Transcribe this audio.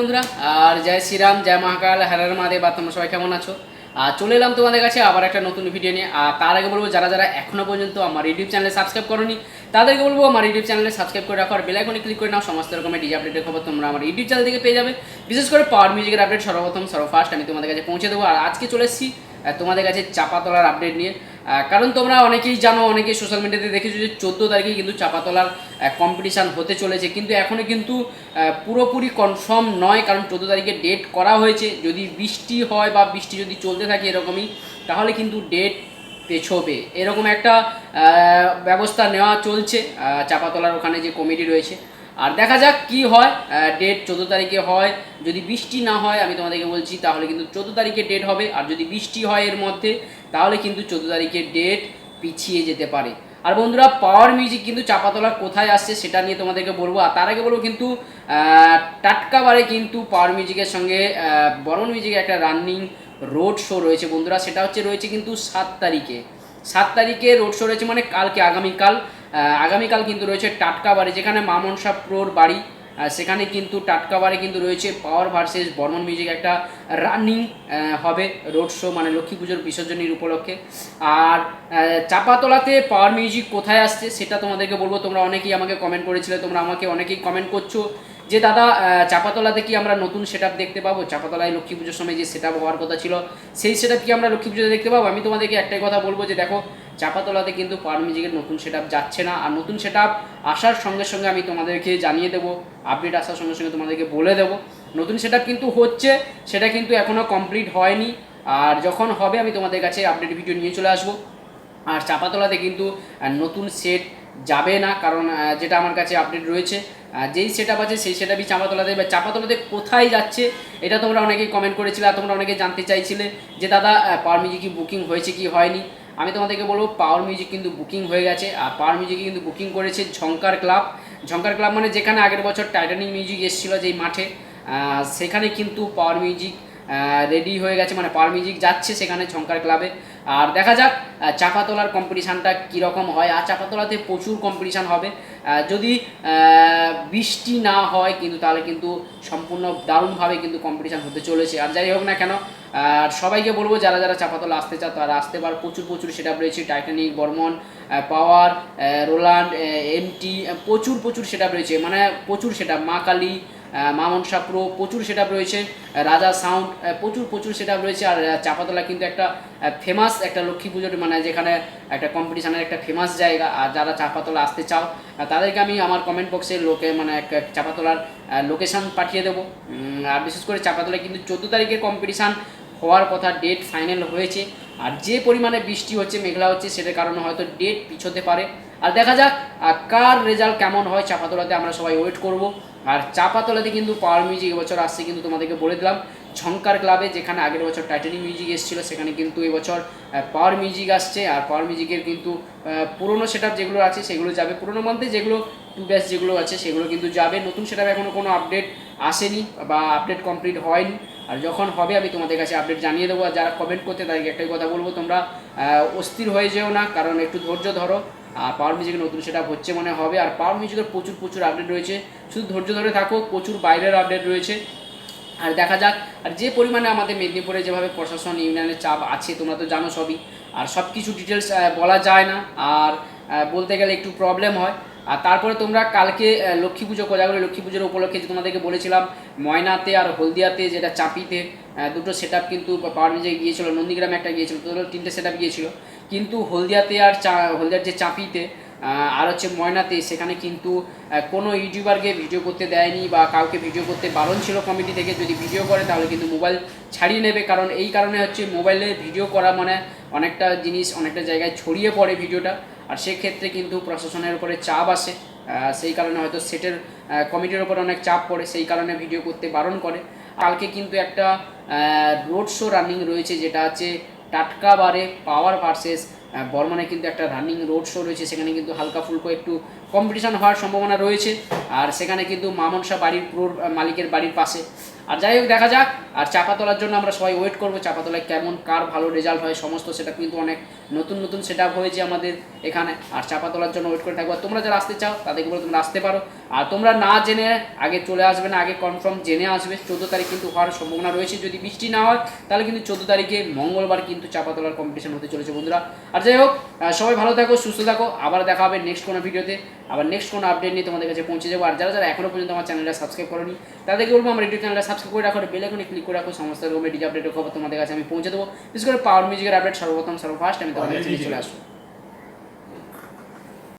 বন্ধুরা। আর জয় শ্রীরাম, জয় মহাকাল হরার মহাদেব, আর তোমরা সবাই কেমন আছো? আর চলে এলাম তোমাদের কাছে আবার একটা নতুন ভিডিও নিয়ে। আর তার আগে বলব, যারা যারা এখনও পর্যন্ত আমার ইউটিউব চ্যানেলে সাবস্ক্রাইব করোনি, তাদেরকে বলব, আমার ইউটিউব চ্যানেলে সাবস্ক্রাইব করে রাখো, আর বেলাইকনে ক্লিক করে নাও, সমস্ত রকমের ডিজি আপডেটের খবর তোমরা আমার ইউটিউব চ্যানেল থেকে পেয়ে যাবে। বিশেষ করে পাওয়ার মিউজিকের আপডেট সর্বপ্রথম সর্বফার্স্ট আমি তোমাদের কাছে পৌঁছে দেবো। আর আজকে চলে এসেছি তোমাদের কাছে চাপাতলার আপডেট নিয়ে। কারণ তোমরা অনেকেই জানো, অনেকেই সোশ্যাল মিডিয়াতে দেখেছ যে চোদ্দ তারিখে কিন্তু চাপাতলার কম্পিটিশান হতে চলেছে। কিন্তু এখনও কিন্তু পুরোপুরি কনফার্ম নয়, কারণ চোদ্দ তারিখে ডেট করা হয়েছে। যদি বৃষ্টি হয় বা বৃষ্টি যদি চলতে থাকে এরকমই, তাহলে কিন্তু ডেট পেছোবে। এরকম একটা ব্যবস্থা নেওয়া চলছে চাপাতলার ওখানে যে কমিটি রয়েছে। আর দেখা যাক কি হয় ডেট চোদ্দ তারিখে হয়। যদি বৃষ্টি না হয়, আমি তোমাদেরকে বলছি, তাহলে কিন্তু চোদ্দ তারিখে ডেট হবে। আর যদি বৃষ্টি হয় এর মধ্যে, তাহলে কিন্তু চোদ্দ তারিখে ডেট পিছিয়ে যেতে পারে। আর বন্ধুরা পাওয়ার মিউজিক কিন্তু চাপাতলা কোথায় আসছে সেটা নিয়ে তোমাদেরকে বলব। আর তার আগে বলব কিন্তু টাটকাবারে কিন্তু পাওয়ার মিউজিকের সঙ্গে বরণ মিউজিকের একটা রানিং রোড শো রয়েছে বন্ধুরা। সেটা হচ্ছে, রয়েছে কিন্তু সাত তারিখে। সাত তারিখে রোড শো রয়েছে মানে কালকে, আগামীকাল। আগামীকাল কিন্তু রয়েছে টাটকাবারে যেখানে মামনসা প্রোর বাড়ি সেখানে কিন্তু টাটকাবারে কিন্তু রয়েছে, পাওয়ার ভার্সেস বর্মন মিউজিক একটা রানিং হবে রোড শো মানে লক্ষ্মী পুজোর বিসর্জনীর উপলক্ষে। আর চাপাতলাতে পাওয়ার মিউজিক কোথায় আসছে সেটা তোমাদেরকে বলব, তোমরা অনেকেই আমাকে কমেন্ট করেছিলে, তোমরা আমাকে অনেকেই কমেন্ট করছ যে, দাদা চাপাতলাতে কি আমরা নতুন সেট দেখতে পাবো? চাপাতলায় লক্ষ্মী পুজোর সময় যে সেট আপ হওয়ার কথা ছিল, সেই সেট কি আমরা লক্ষ্মী পুজোতে দেখতে পাবো? আমি তোমাদেরকে একটাই কথা বলব যে, দেখো চাপাতলাতে কিন্তু পাওয়ার মিউজিকের নতুন সেট যাচ্ছে না। আর নতুন সেট আসার সঙ্গে সঙ্গে আমি তোমাদেরকে জানিয়ে দেবো আপডেট আসার সঙ্গে সঙ্গে তোমাদেরকে বলে দেবো। নতুন সেট কিন্তু হচ্ছে, সেটা কিন্তু এখনও কমপ্লিট হয়নি। আর যখন হবে, আমি তোমাদের কাছে আপডেট ভিডিও নিয়ে চলে আসব। আর চাপাতলাতে কিন্তু নতুন সেট যাবে না, কারণ যেটা আমার কাছে আপডেট রয়েছে। যেই সেট আছে, সেই সেট আপই চাপাতলাতে বা চাপাতলাতে কোথায় যাচ্ছে, এটা তোমরা অনেকেই কমেন্ট করেছিলে, আর তোমরা অনেকে জানতে চাইছিলে যে, দাদা পাওয়ার মিউজিক কি বুকিং হয়েছে কি হয়নি? আমি তোমাদেরকে বলব পাওয়ার মিউজিক কিন্তু বুকিং হয়ে গেছে। আর পাওয়ার মিউজিকে কিন্তু বুকিং করেছে ঝঙ্কার ক্লাব ঝঙ্কার ক্লাব মানে যেখানে আগের বছর টাইটানিক মিউজিক এসেছিল যেই মাঠে সেখানে কিন্তু পাওয়ার মিউজিক রেডি হয়ে গেছে। মানে পাওয়ার মিউজিক যাচ্ছে সেখানে ঝঙ্কার ক্লাবে আর দেখা যাক আহ, চাপাতলার কম্পিটিশানটা কীরকম হয়। আর চাপাতলাতে প্রচুর কম্পিটিশান হবে। যদি বৃষ্টি না হয় কিন্তু তাহলে কিন্তু সম্পূর্ণ দারুণভাবে কিন্তু কম্পিটিশান হতে চলেছে। আর যাই হোক না কেন আর সবাইকে বলব যারা যারা চাপাতলা আসতে চাও তারা আসতে পার। প্রচুর প্রচুর সেটা রয়েছে। Titanic Barman power Roland MT প্রচুর প্রচুর সেটা রয়েছে। মানে প্রচুর সেটা মা কালী মামন সাপ্রো প্রচুর সেট রয়েছে রাজা সাউন্ড প্রচুর প্রচুর সেট রয়েছে, আর চাপাতলা কিন্তু একটা ফেমাস একটা লক্ষ্মী পুজোর মানে যেখানে একটা কম্পিটিশানের একটা ফেমাস জায়গা, আর যারা চাপাতলা আসতে চাও তাদেরকে আমি আমার কমেন্ট বক্সে লোকে মানে চাপাতলার লোকেশান পাঠিয়ে দেবো। আর বিশেষ করে চাপাতলায় কিন্তু চোদ্দ তারিখের কম্পিটিশান হওয়ার কথা ডেট ফাইনাল হয়েছে, আর যে পরিমাণে বৃষ্টি হচ্ছে, মেঘলা হচ্ছে, সেটার কারণে হয়তো ডেট পিছোতে পারে। আর দেখা যাক কার রেজাল্ট কেমন হয় চাপাতলাতে, আমরা সবাই ওয়েট করব। আর চাপাতলাতে কিন্তু পাওয়ার মিউজিক এবছর আসছে কিন্তু তোমাদেরকে বলে দিলাম। ঝঙ্কার ক্লাবে যেখানে আগের বছর টাইটানিক মিউজিক এসেছিল, সেখানে কিন্তু এবছর পাওয়ার মিউজিক আসছে। আর পাওয়ার মিউজিকের কিন্তু পুরনো সেট যেগুলো আছে, সেগুলো যাবে পুরনো বলতে যেগুলো টু ব্যাস যেগুলো আছে, সেগুলো কিন্তু যাবে। নতুন সেট এখনও কোনো আপডেট আসেনি বা আপডেট কমপ্লিট হয়নি। আর যখন হবে, আমি তোমাদের কাছে আপডেট জানিয়ে দেবো। আর যারা কমেন্ট করতে, তাদেরকে একটাই কথা বলব তোমরা অস্থির হয়ে যেও না, কারণ একটু ধৈর্য ধরো। আর পাওয়ার মিউজিকের নতুন সেটা হচ্ছে মনে হবে। আর পাওয়ার মিউজিকের প্রচুর প্রচুর আপডেট রয়েছে। শুধু ধৈর্য ধরে থাকো, প্রচুর বাইরের আপডেট রয়েছে। আর দেখা যাক, আর যে পরিমাণে আমাদের মেদিনীপুরে যেভাবে প্রশাসন, ইউনিয়নের চাপ আছে, তোমরা তো জানো সবই। আর সব কিছু ডিটেলস বলা যায় না। আর বলতে গেলে একটু প্রবলেম হয়। আর তারপরে তোমরা কালকে লক্ষ্মী পুজো, কোজাগরি লক্ষ্মী পুজোর উপলক্ষে যে তোমাদেরকে বলেছিলাম, ময়নাতে আর হলদিয়াতে যেটা চাপিতে দুটো সেট কিন্তু পাওয়ার মিউজিক গিয়েছিল, নন্দীগ্রামে একটা গিয়েছিল তোদের তিনটে সেট গিয়েছিল। কিন্তু হলদিয়াতে আর চা, হলদিয়ার যে চাপিতে আর হচ্ছে ময়নাতে, সেখানে কিন্তু কোনো ইউটিউবারকে ভিডিও করতে দেয়নি বা কাউকে ভিডিও করতে বারণ ছিল কমিটি থেকে, যদি ভিডিও করে তাহলে কিন্তু মোবাইল ছাড়িয়ে নেবে। কারণ এই কারণে হচ্ছে মোবাইলে ভিডিও করা মানে অনেকটা জিনিস, অনেকটা জায়গায় ছড়িয়ে পড়ে ভিডিওটা। আর সেক্ষেত্রে কিন্তু প্রশাসনের উপরে চাপ আসে। সেই কারণে হয়তো সেটের কমিটির উপর অনেক চাপ পড়ে, সেই কারণে ভিডিও করতে বারণ করে। কালকে কিন্তু একটা রোড শো রানিং রয়েছে, যেটা হচ্ছে টাটকা বারে পাওয়ার ভার্সেস বর্মানে কিন্তু একটা রানিং রোড শো রয়েছে, সেখানে কিন্তু হালকা ফুলকো একটু কম্পিটিশান হওয়ার সম্ভাবনা রয়েছে। আর সেখানে কিন্তু মামনসা বাড়ির পুরো মালিকের বাড়ির পাশে। আর যাই হোক, দেখা যাক, আর চাপা তোলার জন্য আমরা সবাই ওয়েট করব, চাপা তোলায় কেমন, কার ভালো রেজাল্ট হয়, সমস্ত সেটা কিন্তু অনেক নতুন নতুন সেট আপ হয়েছে আমাদের এখানে। আর চাপা তোলার জন্য ওয়েট করে থাকব। আর তোমরা যারা আসতে চাও, তাদেরকে বলে তোমরা আসতে পারো। আর তোমরা না জেনে আগে চলে আসবে না, আগে কনফার্ম জেনে আসবে। চোদ্দ তারিখ কিন্তু হওয়ার সম্ভাবনা রয়েছে। যদি বৃষ্টি না হয়, তাহলে কিন্তু চোদ্দ তারিখে মঙ্গলবার কিন্তু চাপা তোলার কম্পিটিশন হতে চলেছে বন্ধুরা। আর যাই হোক সবাই ভালো থাকো, সুস্থ থাকো। আবার দেখা হবে নেক্সট কোনো ভিডিওতে। আবার নেক্সট কোনো আপডেট নিয়ে তোমাদের কাছে পৌঁছে যাব। আর যারা যারা এখনও পর্যন্ত আমার চ্যানেলটা সাবস্ক্রাইব করোনি তাদেরকে বলব, আমার ইউটিউব চ্যানেলটা সাবস্ক্রাইব করে রাখো বেল আইকনে ক্লিক করে রাখো। সমস্ত রকমের ডিজি আপডেটের খবর তোমাদের কাছে আমি পৌঁছে দেবো। বিশেষ করে পাওয়ার মিউজিকের আপডেট সর্বপ্রথম সর্বফার্স্ট আমি তোমাদের কাছে চলে আসব।